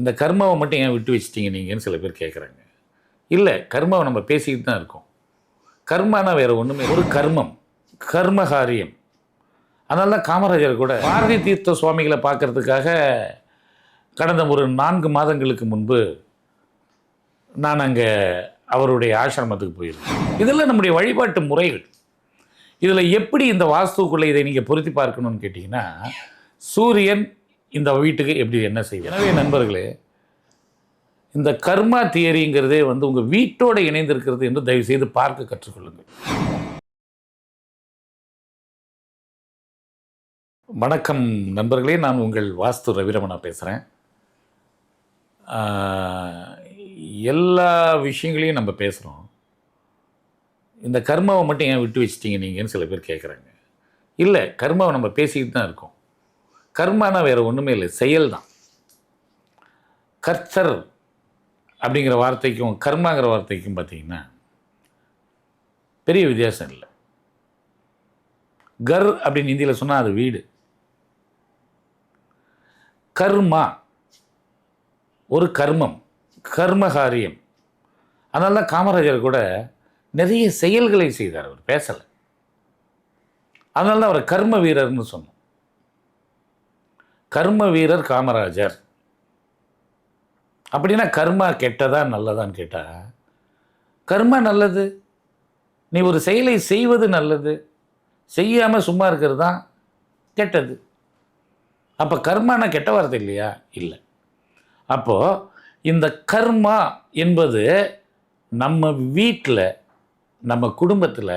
இந்த கர்மாவை மட்டும் ஏன் விட்டு வச்சிட்டிங்க நீங்கன்னு சில பேர் கேட்குறாங்க இல்லை கர்மாவை நம்ம பேசிக்கிட்டு தான் இருக்கோம். கர்மானா வேறு ஒன்றுமே ஒரு கர்மம் கர்மகாரியம். அதனால தான் காமராஜர் கூட பாரதி தீர்த்த சுவாமிகளை பார்க்கறதுக்காக கடந்த ஒரு நான்கு மாதங்களுக்கு முன்பு நான் அங்கே அவருடைய ஆசிரமத்துக்கு போயிருக்கேன் இதெல்லாம் நம்முடைய வழிபாட்டு முறைகள். இதில் எப்படி இந்த வாஸ்துக்குள்ளே இதை நீங்கள் பொருத்தி பார்க்கணும்னு கேட்டிங்கன்னா சூரியன் இந்த வீட்டுக்கு எப்படி என்ன செய்யும் எனவே நண்பர்களே இந்த கர்மா தியரிங்கிறதே வந்து உங்கள் வீட்டோடு இணைந்திருக்கிறது என்று தயவு செய்து பார்க்க கற்றுக்கொள்ளுங்கள். வணக்கம் நண்பர்களே நான் உங்கள் வாஸ்து ரவிரமணா பேசுகிறேன் எல்லா விஷயங்களையும் நம்ம பேசுகிறோம் இந்த கர்மாவை மட்டும் ஏன் விட்டு வச்சிட்டிங்க நீங்கன்னு சில பேர் கேட்குறாங்க இல்லை கர்மாவை நம்ம பேசிக்கிட்டு தான் இருக்கோம். கர்மானா வேறு ஒன்றுமே இல்லை. செயல் தான் கர்த்தர் அப்படிங்கிற வார்த்தைக்கும் கர்மாங்கிற வார்த்தைக்கும் பார்த்தீங்கன்னா பெரிய வித்தியாசம் இல்லை. கர் அப்படின்னு ஹிந்தியில் சொன்னால் அது வீடு. கர்மா ஒரு கர்மம் கர்மகாரியம். அதனால தான் காமராஜர் கூட நிறைய செயல்களை செய்தார் அவர். பேசலை. அதனால தான் அவர் கர்ம வீரர்னு சொன்னோம். கர்ம வீரர் காமராஜர். அப்படின்னா கர்மா கெட்டதா நல்லதான்னு கேட்டால் கர்மா நல்லது. நீ ஒரு செயலை செய்வது நல்லது. செய்யாமல் சும்மா இருக்கிறது தான் கெட்டது. அப்போ கர்மானா கெட்ட வார்த்தை இல்லையா? இல்லை. அப்போது இந்த கர்மா என்பது நம்ம வீட்டில் நம்ம குடும்பத்தில்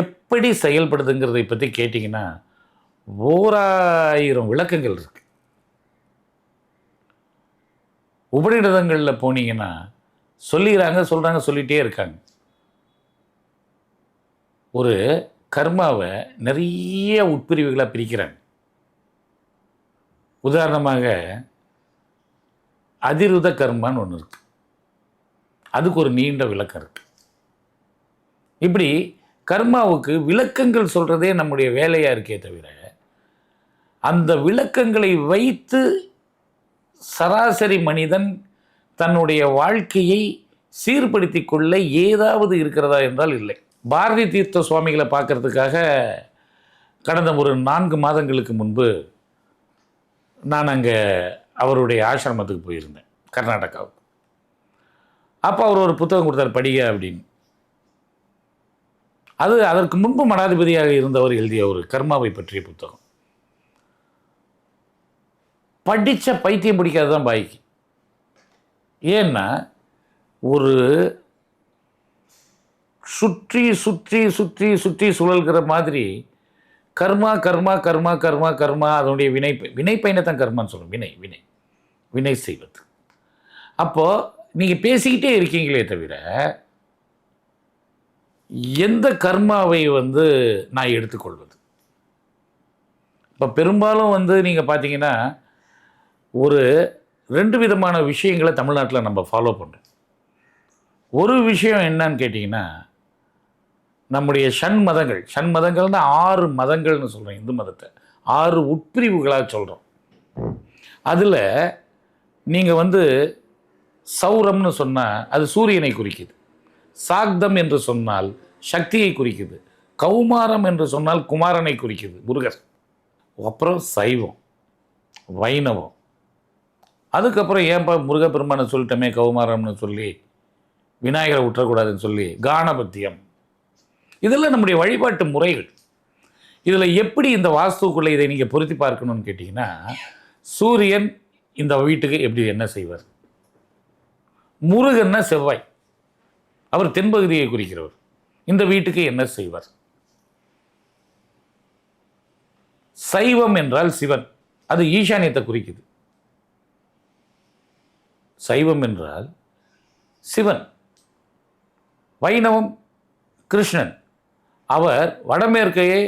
எப்படி செயல்படுதுங்கிறதை பற்றி கேட்டிங்கன்னா ஓராயிரம் விளக்கங்கள் இருக்கு. உபநிடதங்களில் போனீங்கன்னா சொல்லிடுறாங்க சொல்கிறாங்க சொல்லிகிட்டே இருக்காங்க. ஒரு கர்மாவை நிறைய உட்பிரிவுகளாக பிரிக்கிறாங்க. உதாரணமாக அதிருத கர்மான்னு ஒன்று இருக்கு. அதுக்கு ஒரு நீண்ட விளக்கம் இருக்கு. இப்படி கர்மாவுக்கு விளக்கங்கள் சொல்கிறதே நம்முடைய வேலையாக இருக்கே தவிர அந்த விளக்கங்களை வைத்து சராசரி மனிதன் தன்னுடைய வாழ்க்கையை சீர்படுத்தி கொள்ள ஏதாவது இருக்கிறதா என்றால் இல்லை. பாரதி தீர்த்த சுவாமிகளை பார்க்கறதுக்காக கடந்த ஒரு நான்கு மாதங்களுக்கு முன்பு நான் அங்கே அவருடைய ஆசிரமத்துக்கு போயிருந்தேன் கர்நாடகாவுக்கு. அப்போ அவர் ஒரு புத்தகம் கொடுத்தார் படிக அப்படின்னு. அது அதற்கு முன்பு மடாதிபதியாக இருந்தவர் எழுதிய ஒரு கர்மாவை பற்றிய புத்தகம். படித்த பைத்தியம் பிடிக்காது தான் பாய்க்கு. ஏன்னா ஒரு சுற்றி சுற்றி சுற்றி சுற்றி சுழல்கிற மாதிரி கர்மா கர்மா கர்மா கர்மா கர்மா அதனுடைய வினை வினை பயனை தான் கர்மான்னு சொல்லுவோம் வினை வினை. வினை செய்வது. அப்போது நீங்கள் பேசிக்கிட்டே இருக்கீங்களே தவிர எந்த கர்மாவை வந்து நான் எடுத்துக்கொள்வது? இப்போ பெரும்பாலும் வந்து நீங்கள் பார்த்தீங்கன்னா ஒரு ரெண்டு விதமான விஷயங்களை தமிழ்நாட்டில் நம்ம ஃபாலோ பண்ணுறோம் ஒரு விஷயம் என்னன்னு கேட்டிங்கன்னா நம்முடைய ஷண் மதங்கள் ஷண் மதங்கள்னா ஆறு மதங்கள்னு சொல்கிறோம் இந்து மதத்தை. ஆறு உட்பிரிவுகளாக சொல்கிறோம் அதில் நீங்கள் வந்து சௌரம்னு சொன்னால் அது சூரியனை குறிக்குது. சாக்தம் என்று சொன்னால் சக்தியை குறிக்குது. கௌமாரம் என்று சொன்னால் குமாரனை குறிக்குது முருகர். அப்புறம் சைவம் வைணவம். அதுக்கப்புறம் ஏன்பா முருகப்பெருமானை சொல்லிட்டோமே கௌமாரம்னு சொல்லி விநாயகரை விட்டுறக்கூடாதுன்னு சொல்லி கானபத்தியம். இதெல்லாம் நம்முடைய வழிபாட்டு முறைகள். இதில் எப்படி இந்த வாஸ்துக்குள்ளே இதை நீங்கள் பொருத்தி பார்க்கணும்னு கேட்டிங்கன்னா சூரியன் இந்த வீட்டுக்கு எப்படி என்ன செய்வார்? முருகன்னா செவ்வாய். அவர் தென்பகுதியை குறிக்கிறவர். இந்த வீட்டுக்கு என்ன செய்வார்? சைவம் என்றால் சிவன். அது ஈசானியத்தை குறிக்குது. சைவம் என்றால் சிவன் வைணவம் கிருஷ்ணன். அவர் வடமேற்கையே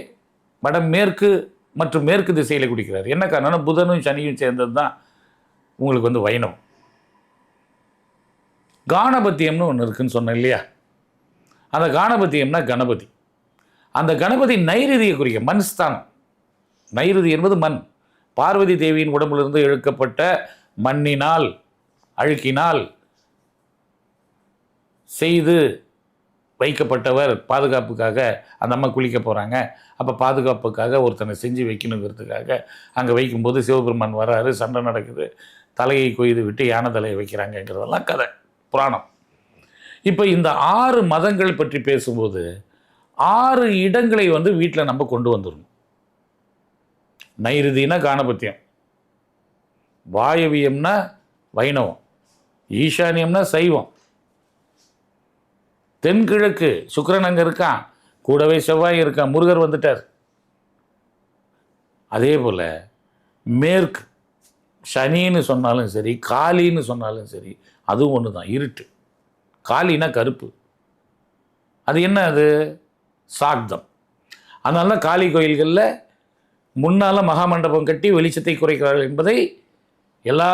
வடமேற்கு மற்றும் மேற்கு திசையில் குடிக்கிறார். என்ன காரணம் புதனும் சனியும் சேர்ந்தது தான் உங்களுக்கு வந்து வைணவம். கானபத்தியம்னு ஒன்று இருக்குன்னு சொன்னேன் இல்லையா? அந்த கானபத்தியம்னா கணபதி. அந்த கணபதி நைருதியை குறிக்க மண் ஸ்தானம். நைருதி என்பது மண். பார்வதி தேவியின் உடம்பிலிருந்து இழுக்கப்பட்ட மண்ணினால் அழுக்கினால் செய்து வைக்கப்பட்டவர் பாதுகாப்புக்காக அந்த அம்மா குளிக்க போகிறாங்க அப்போ பாதுகாப்புக்காக ஒருத்தனை செஞ்சு வைக்கணுங்கிறதுக்காக அங்கே வைக்கும்போது சிவபெருமான் வராரு சண்டை நடக்குது. தலையை கொய்து விட்டு யானை தலையை வைக்கிறாங்கங்கிறதெல்லாம் கதை புராணம். இப்போ இந்த ஆறு மதங்கள் பற்றி பேசும்போது ஆறு இடங்களை வந்து வீட்டில் நம்ம கொண்டு வந்துடணும். நைருதினா காணபத்தியம் வாயவியம்னா வைணவம் ஈசானியம்னா சைவம். தென்கிழக்கு சுக்கரன் அங்கே இருக்கான். கூடவே செவ்வாய் இருக்கான். முருகர் வந்துட்டார். அதே போல் மேற்கு சனின்னு சொன்னாலும் சரி காளின்னு சொன்னாலும் சரி அதுவும் ஒன்று தான் இருட்டு. காலினா கருப்பு. அது என்ன அது? சாக்தம் அதனால தான் காளி கோயில்களில் முன்னால் மகாமண்டபம் கட்டி வெளிச்சத்தை குறைக்கிறார்கள் என்பதை எல்லா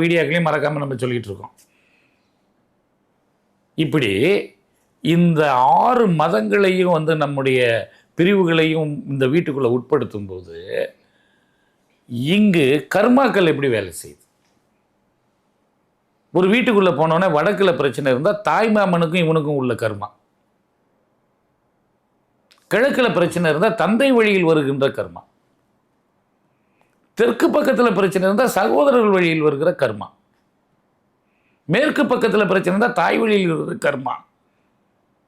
வீடியோக்களையும் மறக்காமல் நம்ம சொல்லிகிட்டு இருக்கோம். இப்படி இந்த ஆறு மதங்களையும் வந்து நம்முடைய பிரிவுகளையும் இந்த வீட்டுக்குள்ளே உட்படுத்தும் போது இங்கு கர்மாக்கள் எப்படி வேலை செய்யுது? ஒரு வீட்டுக்குள்ளே போனோடனே வடக்கில் பிரச்சனை இருந்தால் தாய்மாமனுக்கும் இவனுக்கும் உள்ள கர்மா. கிழக்கில் பிரச்சனை இருந்தால் தந்தை வழியில் வருகின்ற கர்மா. தெற்கு பக்கத்தில் பிரச்சனை இருந்தால் சகோதரர்கள் வழியில் வருகிற கர்மா. மேற்கு பக்கத்தில் பிரச்சனை இருந்தால் தாய் வழியில் வருகிற கர்மா.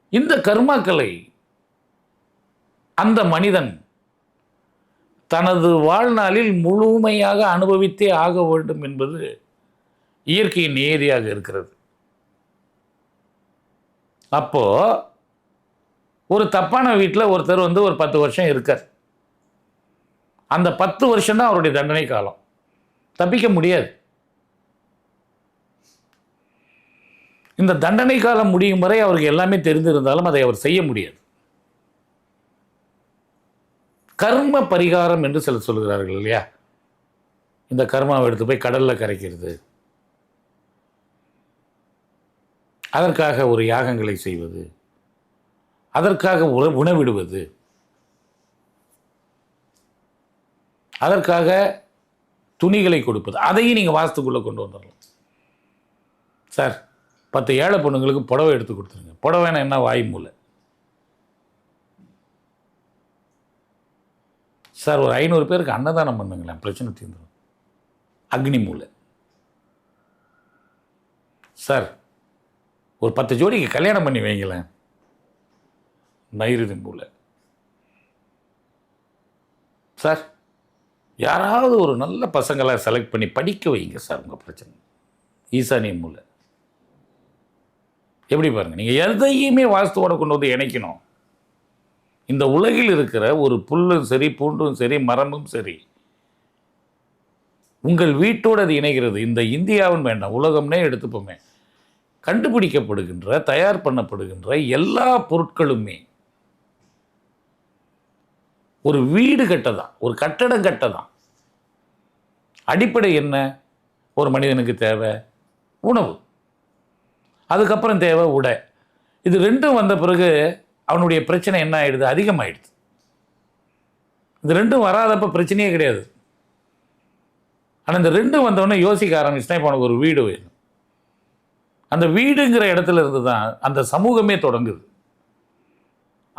இந்த கர்மாக்களை அந்த மனிதன் தனது வாழ்நாளில் முழுமையாக அனுபவித்தே ஆக வேண்டும் என்பது இயற்கையின் நியதியாக இருக்கிறது. அப்போது ஒரு தப்பான வீட்டில் ஒருத்தர் வந்து ஒரு பத்து வருஷம் இருக்கார். அந்த பத்து வருஷம் தான் அவருடைய தண்டனை காலம். தப்பிக்க முடியாது. இந்த தண்டனை காலம் முடியும் வரை அவருக்கு எல்லாமே தெரிந்திருந்தாலும் அதை அவர் செய்ய முடியாது. கர்ம பரிகாரம் என்று சிலர் சொல்கிறார்கள் இல்லையா? இந்த கர்மாவை எடுத்து போய் கடலில் கரைக்கிறது. அதற்காக ஒரு யாகங்களை செய்வது. அதற்காக உண- உணவிடுவது. அதற்காக துணிகளை கொடுப்பது. அதையும் நீங்கள் வாஸ்துக்குள்ளே கொண்டு வந்துடலாம் சார் பத்து ஏழை பொண்ணுங்களுக்கு புடவை எடுத்து கொடுத்துருங்க. புடவைனா என்ன வாய் மூலை. சார் ஒரு ஐநூறு பேருக்கு அன்னதானம் பண்ணுங்களேன். பிரச்சனை தீர்ந்துடும் அக்னி மூலை. சார் ஒரு பத்து ஜோடிக்கு கல்யாணம் பண்ணி வைங்களேன். நைருதி மூலை. சார் யாராவது ஒரு நல்ல பசங்களை செலக்ட் பண்ணி படிக்க வைங்க சார் உங்கள் பிரச்சனை. ஈசானிய மூலை. எப்படி பாருங்கள் நீங்கள் எதையுமே வாஸ்துவோட கொண்டு வந்து இணைக்கணும். இந்த உலகில் இருக்கிற ஒரு புல்லும் சரி பூண்டும் சரி மரமும் சரி உங்கள் வீட்டோடு அது இணைகிறது. இந்த இந்தியாவும் வேண்டாம் உலகம்னே எடுத்துப்போமே. கண்டுபிடிக்கப்படுகின்ற தயார் பண்ணப்படுகின்ற எல்லா பொருட்களுமே ஒரு வீடு கட்டதான் ஒரு கட்டடம் கட்டதான். அடிப்படை என்ன? ஒரு மனிதனுக்கு தேவை உணவு. அதுக்கப்புறம் தேவை உடை. இது ரெண்டும் வந்த பிறகு அவனுடைய பிரச்சனை என்ன ஆகிடுது அதிகமாகிடுது இது ரெண்டும் வராதப்ப பிரச்சனையே கிடையாது. ஆனால் இந்த ரெண்டும் வந்தவொடனே யோசிக்க ஆரம்பிச்சுனா இப்போ உனக்கு ஒரு வீடு வேணும். அந்த வீடுங்கிற இடத்துல இருந்து தான் அந்த சமூகமே தொடங்குது.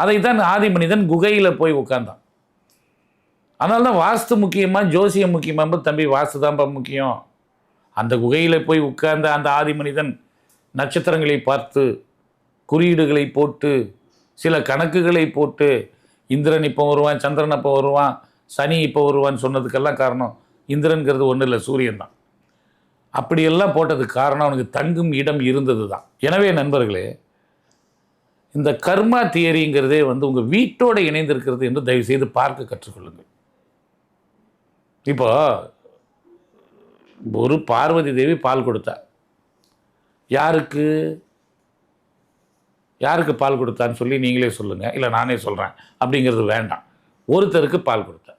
அதை தான் ஆதி மனிதன் குகையில் போய் உட்கார்ந்தான். அதனால தான் வாஸ்து முக்கியமாக ஜோசியம் முக்கியமாக தம்பி வாஸ்து தான்ப்பா முக்கியம். அந்த குகையில் போய் உட்கார்ந்த அந்த ஆதி மனிதன் நட்சத்திரங்களை பார்த்து குறியீடுகளை போட்டு சில கணக்குகளை போட்டு இந்திரன் இப்போ வருவான் சந்திரன் அப்போ வருவான் சனி இப்போ வருவான்னு சொன்னதுக்கெல்லாம் காரணம் இந்திரன்கிறது ஒன்றும் இல்லை சூரியன் தான். அப்படியெல்லாம் போட்டதுக்கு காரணம் அவனுக்கு தங்கும் இடம் இருந்தது தான் எனவே நண்பர்களே இந்த கர்மா தியரிங்கிறதே வந்து உங்கள் வீட்டோடு இணைந்திருக்கிறது என்று தயவு செய்து பார்க்க கற்றுக்கொள்ளுங்கள். இப்போ ஒரு பார்வதி தேவி பால் கொடுத்தா யாருக்கு? யாருக்கு பால் கொடுத்தான்னு சொல்லி நீங்களே சொல்லுங்கள் இல்லை நானே சொல்கிறேன் அப்படிங்கிறது வேண்டாம். ஒருத்தருக்கு பால் கொடுத்தா.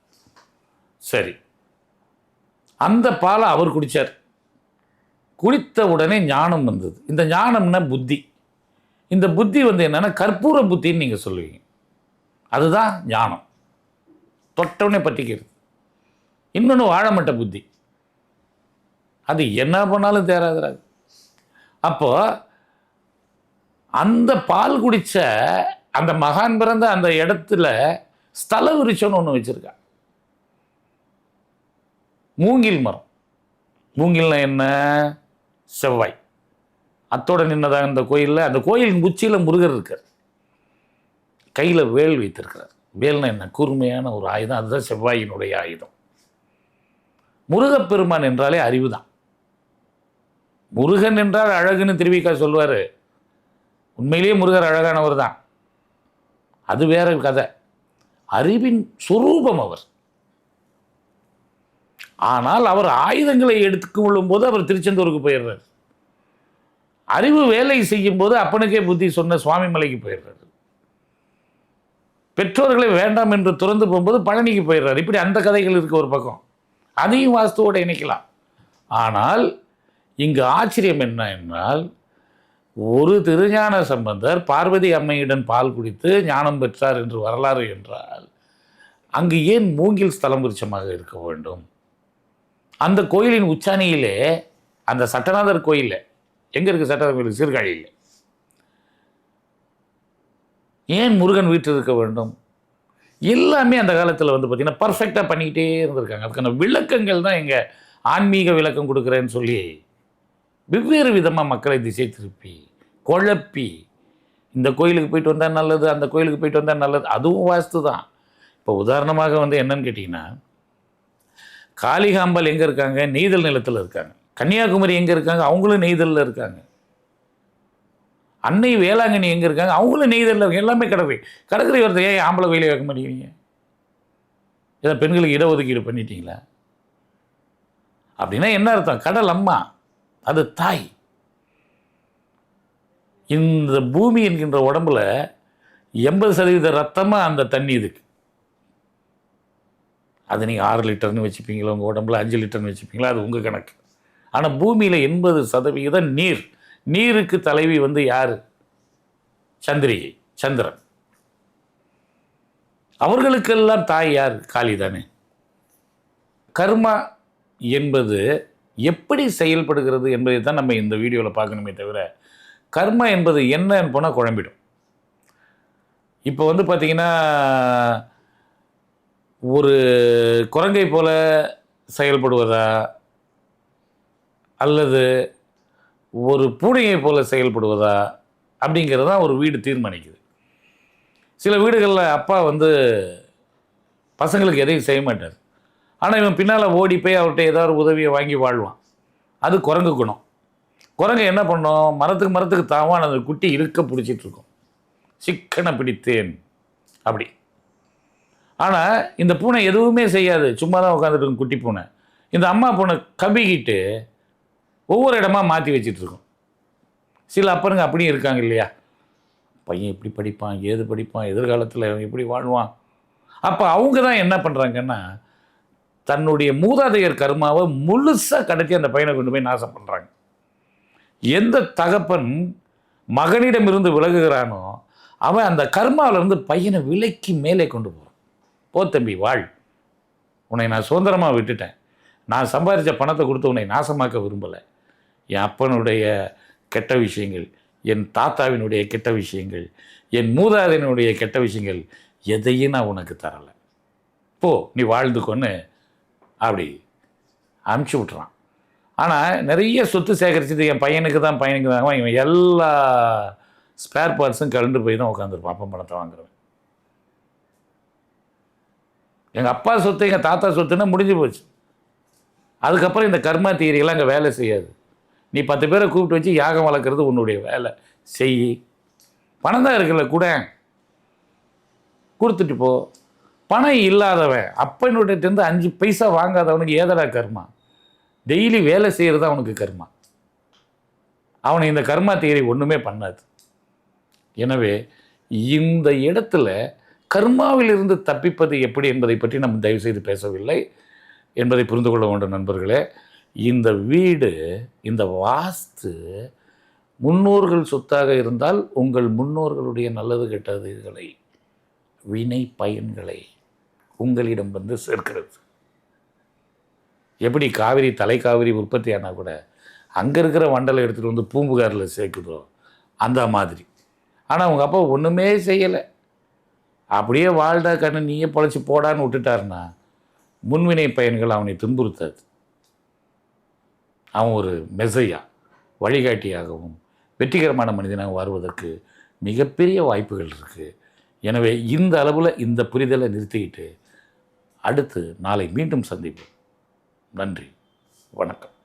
சரி. அந்த பாலை அவர் குடித்தார் குடித்த உடனே ஞானம் வந்தது. இந்த ஞானம்னா புத்தி. இந்த புத்தி வந்து என்னன்னா கற்பூர புத்தின்னு நீங்கள் சொல்லுவீங்க. அதுதான் ஞானம். தொட்டவுடனே பற்றிக்கிறது இன்னொன்று வாழமட்ட புத்தி. அது என்ன பண்ணாலும் தேராதுராது. அப்போ அந்த பால் குடித்த அந்த மகான் பிறந்த அந்த இடத்துல ஸ்தல விருட்சம்னு ஒன்று வச்சிருக்கா. மூங்கில் மரம். மூங்கில்னா என்ன? செவ்வாய். அத்தோட நின்னதாக இந்த கோயிலில்? அந்த கோயிலின் உச்சியில் முருகர் இருக்கார். கையில் வேல் வைத்திருக்கிறார். வேல்னா என்ன? கூர்மையான ஒரு ஆயுதம். அதுதான் செவ்வாயினுடைய ஆயுதம். முருகப்பெருமான் என்றாலே அறிவு தான் முருகன் என்றால் அழகுன்னு திருவிக்கா சொல்வார். உண்மையிலேயே முருகர் அழகானவர் தான். அது வேற கதை. அறிவின் சுரூபம் அவர். ஆனால் அவர் ஆயுதங்களை எடுத்துக்கொள்ளும் போது அவர் திருச்செந்தூருக்கு போயிடுறார். அறிவு வேலை செய்யும் போது அப்பனுக்கே புத்தி சொன்ன சுவாமி மலைக்கு போயிடுறாரு. பெற்றோர்களை வேண்டாம் என்று துறந்து போகும்போது பழனிக்கு போயிடுறாரு. இப்படி அந்த கதைகள் இருக்குது ஒரு பக்கம். அதையும் வாஸ்துவோடு இணைக்கலாம். ஆனால் இங்கு ஆச்சரியம் என்ன என்றால் ஒரு திருஞான சம்பந்தர் பார்வதி அம்மையுடன் பால் குடித்து ஞானம் பெற்றார் என்று வரலாறு என்றால் அங்கு ஏன் மூங்கில் ஸ்தலம் விருட்சமாக இருக்க வேண்டும்? அந்த கோயிலின் உச்சாணியிலே அந்த சட்டநாதர் கோயிலில் எங்கே இருக்குது சட்டநாதர் கோயில்? சீர்காழியில். ஏன் முருகன் வீட்டில் இருக்க வேண்டும்? எல்லாமே அந்த காலத்தில் வந்து பார்த்திங்கன்னா பர்ஃபெக்டாக பண்ணிக்கிட்டே இருந்திருக்காங்க. அதுக்கான விளக்கங்கள் தான் எங்கள் ஆன்மீக விளக்கம் கொடுக்குறேன்னு சொல்லி வெவ்வேறு விதமாக மக்களை திசை திருப்பி குழப்பி இந்த கோயிலுக்கு போயிட்டு வந்தால் நல்லது அந்த கோயிலுக்கு போயிட்டு வந்தால் நல்லது அதுவும் வாஸ்து தான். இப்போ உதாரணமாக வந்து என்னன்னு கேட்டிங்கன்னா காளிகாம்பல் எங்கே இருக்காங்க? நெய்தல் நிலத்தில் இருக்காங்க. கன்னியாகுமரி எங்கே இருக்காங்க? அவங்களும் நெய்தலில் இருக்காங்க. அன்னை வேளாங்கண்ணி எங்கே இருக்காங்க? அவங்களும் நெய்தலில் இருக்காங்க. எல்லாமே கடற்கரை கடற்கரை வரதை ஏன் ஆம்பளை வேலையை வைக்க மாட்டேங்கிறீங்க? இதை பெண்களுக்கு இடஒதுக்கீடு பண்ணிட்டீங்களா? அப்படின்னா என்ன அர்த்தம்? கடல் அம்மா. அது தாய். இந்த பூமி என்கின்ற உடம்புல எண்பது சதவீத ரத்தமாக அந்த தண்ணி இதுக்கு அது நீங்கள் ஆறு லிட்டர்னு வச்சுப்பீங்களா? உங்கள் உடம்புல அஞ்சு லிட்டர்னு வச்சுப்பீங்களா? அது உங்கள் கணக்கு. ஆனால் பூமியில் எண்பது சதவிகிதம் நீர். நீருக்கு தலைவி வந்து யார்? சந்திரிகை சந்திரன். அவர்களுக்கெல்லாம் தாய் யார்? காளி தானே. கர்மா என்பது எப்படி செயல்படுகிறது என்பதை தான் நம்ம இந்த வீடியோவில் பார்க்கணுமே தவிர கர்மா என்பது என்னன்னு போனால் குழம்பிடும். இப்போ வந்து பார்த்திங்கன்னா ஒரு குரங்கை போல செயல்படுவதா? அல்லது ஒரு பூனையை போல செயல்படுவதா அப்படிங்கிறது தான் ஒரு வீடு தீர்மானிக்குது. சில வீடுகளில் அப்பா வந்து பசங்களுக்கு எதையும் செய்ய மாட்டார். ஆனால் இவன் பின்னால் ஓடி போய் அவர்கிட்ட ஏதாவது ஒரு உதவியை வாங்கி வாழ்வான். அது குரங்கு குணம். குரங்கு என்ன பண்ணும்? மரத்துக்கு மரத்துக்கு தாவான் அந்த குட்டி இருக்க பிடிச்சிட்டுருக்கும் சிக்கனை பிடித்தேன். அப்படி. ஆனால் இந்த பூனை எதுவுமே செய்யாது. சும்மா தான் உட்காந்துட்டு குட்டி பூனை. இந்த அம்மா பூனை கபிக்கிட்டு ஒவ்வொரு இடமா மாற்றி வச்சிட்டு சில அப்பனுங்க அப்படியும் இருக்காங்க இல்லையா? பையன் எப்படி படிப்பான் ஏது படிப்பான் எதிர்காலத்தில் அவன் எப்படி வாழ்வான்? அப்போ அவங்க தான் என்ன பண்ணுறாங்கன்னா தன்னுடைய மூதாதையர் கருமாவை முழுசாக கடத்தி அந்த பையனை கொண்டு போய் நாசம் பண்ணுறாங்க எந்த தகப்பன் மகனிடமிருந்து விலகுகிறானோ அவன் அந்த கர்மாவிலேருந்து பையனை விலைக்கு மேலே கொண்டு போகிறான் போ தம்பி வாழ். உன்னை நான் சுதந்திரமாக விட்டுட்டேன். நான் சம்பாதிச்ச பணத்தை கொடுத்து உன்னை நாசமாக்க விரும்பலை. என் அப்பனுடைய கெட்ட விஷயங்கள் என் தாத்தாவினுடைய கெட்ட விஷயங்கள் என் மூதாதையனுடைய கெட்ட விஷயங்கள் எதையும் நான் உனக்கு தரலை. போ நீ வாழ்ந்துக்கொன்னு அப்படி அனுப்பிச்சி விட்றான் ஆனால் நிறைய சொத்து சேகரிச்சது என் பையனுக்கு தான் பையனுக்கு தான். இவன் எல்லா ஸ்பேர் பார்ட்ஸும் கலந்து போய் தான் உட்காந்துருப்பான் அப்பன் பணத்தை வாங்குறவன். எங்கள் அப்பா சொத்து எங்கள் தாத்தா சொத்துன்னா முடிஞ்சு போச்சு. அதுக்கப்புறம் இந்த கர்மா தீரியெல்லாம் அங்கே வேலை செய்யாது. நீ பத்து பேரை கூப்பிட்டு வச்சு யாகம் வளர்க்குறது உன்னுடைய வேலை. செய். பணம் தான் இருக்குல்ல கூட. கொடுத்துட்டு போ. பணம் இல்லாதவன் அப்பனுடைய அஞ்சு பைசா வாங்காதவனுக்கு ஏதடா கர்மா? டெய்லி வேலை செய்கிறது அவனுக்கு கர்மா. அவனை இந்த கர்மா தியரி ஒன்றுமே பண்ணாது. எனவே இந்த இடத்துல கர்மாவிலிருந்து தப்பிப்பது எப்படி என்பதை பற்றி நம்ம தயவு செய்து பேசவில்லை என்பதை புரிந்து கொள்ள வேண்டும் நண்பர்களே. இந்த வீடு இந்த வாஸ்து முன்னோர்கள் சொத்தாக இருந்தால் உங்கள் முன்னோர்களுடைய நல்லது கெட்டதுகளை வினை பயன்களை உங்களிடம் வந்து சேர்க்கிறது. எப்படி காவிரி தலைக்காவிரி உற்பத்தி ஆனால் கூட அங்கே இருக்கிற வண்டலை எடுத்துகிட்டு வந்து பூம்புகாரில் சேர்க்குதோ அந்த மாதிரி. ஆனால் அவங்க அப்பா ஒன்றுமே செய்யலை. அப்படியே வாழ்டா கண்ணு நீயே பொழைச்சி போடான்னு விட்டுட்டாருன்னா முன்வினை பயன்கள் அவனை துன்புறுத்தாது. அவன் ஒரு மெசையா வழிகாட்டியாகவும் வெற்றிகரமான மனிதனாக வருவதற்கு மிகப்பெரிய வாய்ப்புகள் இருக்குது எனவே இந்த அளவில் இந்த புரிதலை நிறுத்திக்கிட்டு அடுத்து நாளை மீண்டும் சந்திப்போம். நன்றி. வணக்கம்.